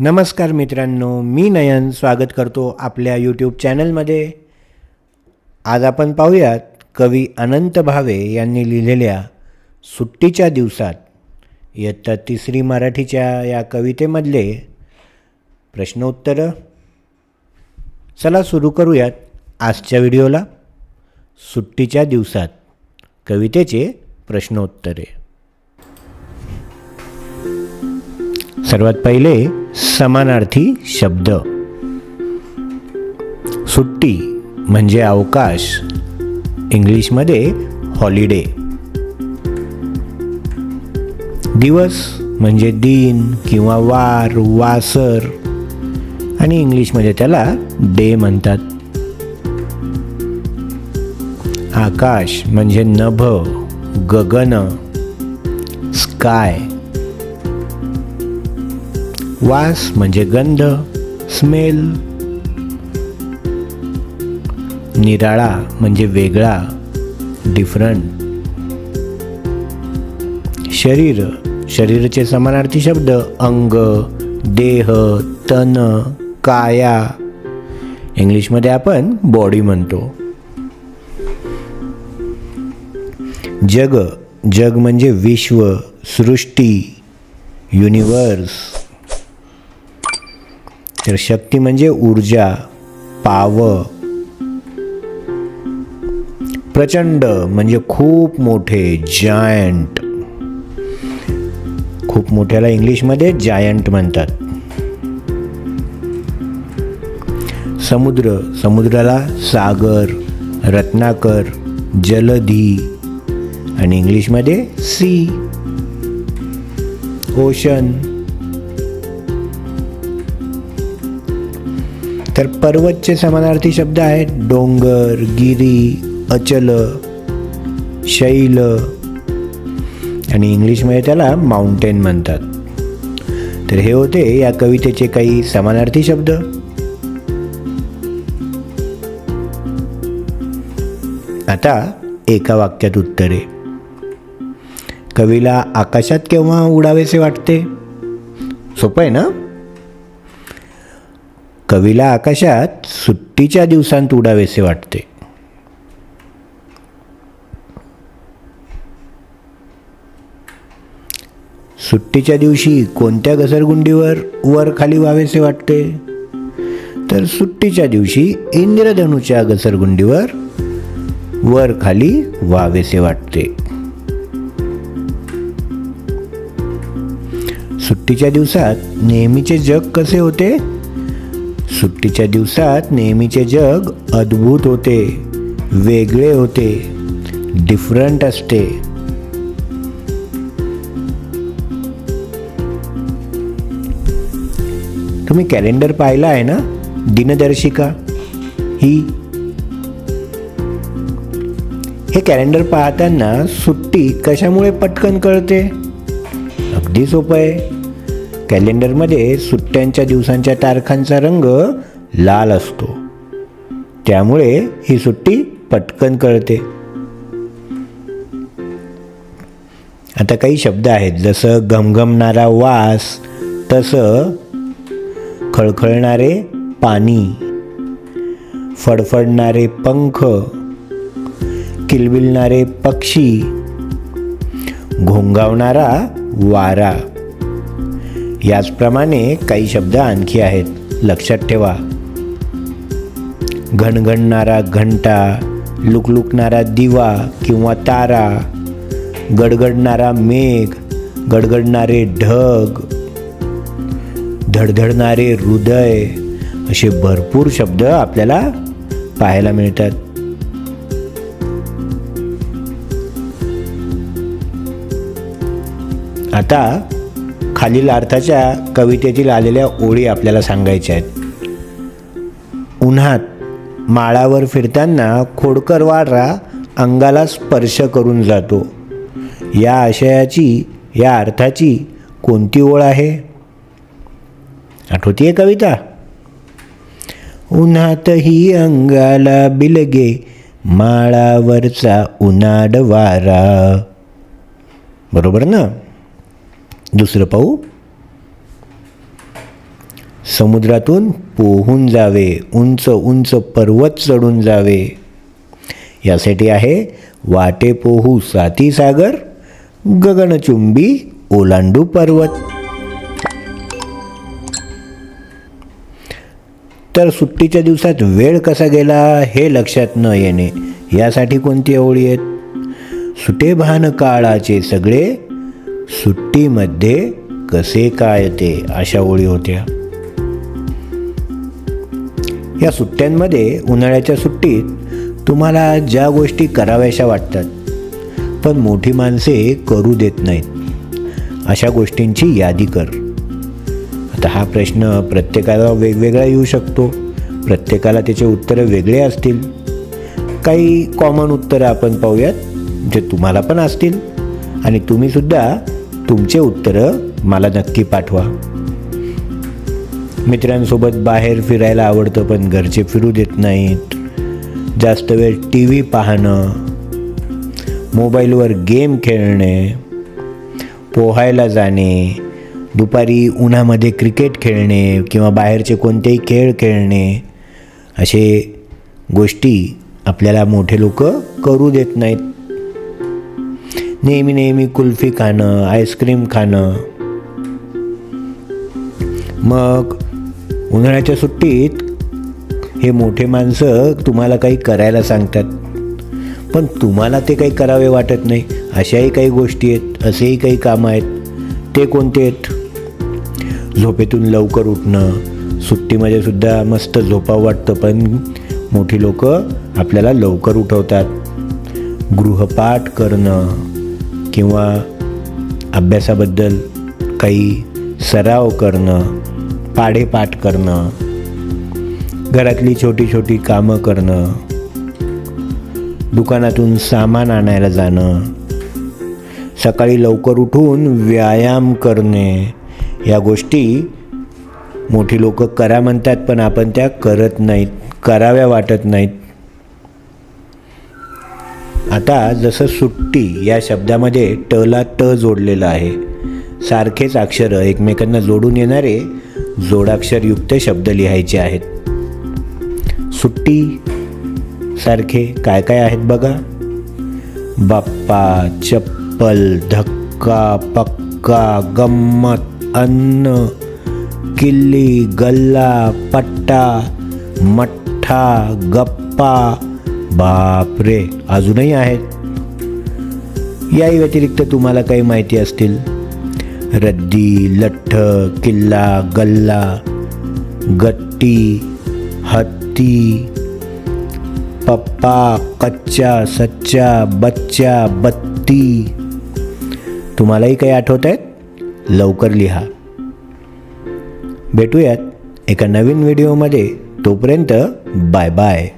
नमस्कार मित्रांनो मी नयन स्वागत करतो आपल्या यूट्यूब चॅनलमध्ये आज आपण पाहूयात कवी अनंत भावे यांनी लिहिलेल्या सुट्टीच्या दिवसात इयत्ता तिसरी मराठीच्या या कवितेमधले प्रश्नोत्तरं. चला सुरू करूयात आजच्या व्हिडिओला. सुट्टीच्या दिवसात कवितेचे प्रश्नोत्तरे. सर्वात पहिले समानार्थी शब्द. सुट्टी म्हणजे अवकाश. इंग्लिशमध्ये हॉलिडे दिवस म्हणजे दिन किंवा वार वासर. आणि इंग्लिशमध्ये त्याला डे म्हणतात. आकाश म्हणजे नभ गगन. स्काय वास म्हणजे गंध स्मेल निराळा म्हणजे वेगळा डिफरंट शरीर शरीराचे समानार्थी शब्द अंग देह तन काया. इंग्लिशमध्ये आपण बॉडी म्हणतो. जग जग म्हणजे विश्व सृष्टी युनिवर्स तर शक्ती म्हणजे ऊर्जा पाव. प्रचंड म्हणजे खूप मोठे जायंट खूप मोठ्याला इंग्लिशमध्ये जायंट म्हणतात. समुद्र समुद्राला सागर रत्नाकर जलधी आणि इंग्लिशमध्ये सी ओशन तर पर्वतचे समानार्थी शब्द आहेत डोंगर गिरी अचल शैल. आणि इंग्लिशमध्ये त्याला माउंटेन म्हणतात. तर हे होते या कवितेचे काही समानार्थी शब्द. आता एका वाक्यात उत्तरे. कवीला आकाशात केव्हा उडावेसे वाटते? सोपं आहे ना? कवीला आकाशात सुट्टीच्या दिवसांत उडावेसे वाटते. सुट्टीच्या दिवशी कोणत्या घसरगुंडीवर वर खाली व्हावेसे वाटते? तर सुट्टीच्या दिवशी इंद्रधनुच्या घसरगुंडीवर वर खाली व्हावेसे वाटते. सुट्टीच्या दिवसात नेहमीचे जग कसे होते? सुट्टीच्या दिवसात नेहमीचे जग अद्भुत होते वेगळे होते डिफरंट असते. तुम्ही कॅलेंडर पाहिला आहे ना? दिनदर्शिका? ही. हे कॅलेंडर पाहताना सुट्टी कशामुळे पटकन कळते? अगदी सोपं आहे. कॅलेंडरमध्ये सुट्ट्यांच्या दिवसांच्या तारखांचा रंग लाल असतो. त्यामुळे ही सुट्टी पटकन कळते. आता काही शब्द आहेत जसं घमघमणारा वास तसं खळखळणारे पाणी फडफडणारे पंख किलबिलणारे पक्षी घोंगावणारा वारा. याचप्रमाणे काही शब्द आणखी आहेत. लक्षात ठेवा. घणघणणारा घंटा लुकलुकणारा दिवा किंवा तारा गडगडणारा मेघ गडगडणारे ढग धडधडणारे हृदय असे भरपूर शब्द आपल्याला पाहायला मिळतात. आता खालील अर्थाच्या कवितेतील आलेल्या ओळी आपल्याला सांगायच्या आहेत. उन्हात माळावर फिरताना खोडकर वाडरा अंगाला स्पर्श करून जातो. या आशयाची या अर्थाची कोणती ओळ आहे? आठवतीये कविता? उन्हातही अंगाला बिलगे माळावरचा उन्हाड वारा. बरोबर ना? दुसरं पाहू. समुद्रातून पोहून जावे उंच उंच पर्वत चढून जावे. यासाठी आहे वाटे पोहू साती सागर गगनचुंबी ओलांडू पर्वत. तर सुट्टीच्या दिवसात वेळ कसा गेला हे लक्षात न येणे यासाठी कोणती ओळी आहेत? सुटे भान काळाचे सगळे सुट्टीमध्ये कसे काय ते अशा ओळी होत्या? या सुट्ट्यांमध्ये उन्हाळ्याच्या सुट्टीत तुम्हाला ज्या गोष्टी कराव्याशा वाटतात पण मोठी माणसे करू देत नाहीत. अशा गोष्टींची यादी कर. आता हा प्रश्न प्रत्येकाला वेगवेगळा येऊ शकतो. प्रत्येकाला त्याचे उत्तरं वेगळे असतील. काही कॉमन उत्तरं आपण पाहूयात जे तुम्हाला पण असतील. आणि तुम्हीसुद्धा तुमचे उत्तरं मला नक्की पाठवा. मित्रांसोबत बाहेर फिरायला आवडतं पण घरचे फिरू देत नाहीत. जास्त वेळ टी व्ही पाहणं मोबाईलवर गेम खेळणे पोहायला जाणे दुपारी उन्हामध्ये क्रिकेट खेळणे किंवा बाहेरचे कोणतेही खेळ खेळणे असे गोष्टी आपल्याला मोठे लोक करू देत नाहीत. नेहमी नेहमी कुल्फी खाणं आईस्क्रीम खाणं. मग उन्हाळ्याच्या सुट्टीत हे मोठे माणसं तुम्हाला काही करायला सांगतात. पण तुम्हाला ते काही करावे वाटत नाही. अशाही काही गोष्टी आहेत असेही काही कामं आहेत. ते कोणते आहेत? झोपेतून लवकर उठणं. सुट्टीमध्ये सुद्धा मस्त झोपावं वाटतं पण मोठी लोक आपल्याला लवकर उठवतात. गृहपाठ करणं. किंवा अभ्यासाबद्दल काही सराव करणं पाढेपाठ करणं घरातली छोटी छोटी कामं करणं दुकानातून सामान आणायला जाणं सकाळी लवकर उठून व्यायाम करणे या गोष्टी मोठी लोक करा म्हणतात पण आपण त्या करत नाहीत कराव्या वाटत नाहीत. आता जसं सुट्टी या शब्दामध्ये टला ट जोडलेलं आहे. सारखेच अक्षरं एकमेकांना जोडून येणारे जोडाक्षरयुक्त शब्द लिहायचे आहेत. सुट्टी सारखे काय काय आहेत बघा? बाप्पा चप्पल धक्का पक्का गंमत अन्न किल्ली गल्ला पट्टा मठ्ठा गप्पा बापरे अजूनही आहेत. याही व्यतिरिक्त तुम्हाला काही माहिती असतील? रद्दी लठ्ठ किल्ला गल्ला गट्टी हत्ती पप्पा कच्चा सच्चा बच्चा बत्ती. तुम्हालाही काही आठवत आहेत? लवकर लिहा. भेटूयात एका नवीन व्हिडिओमध्ये. तोपर्यंत बाय बाय.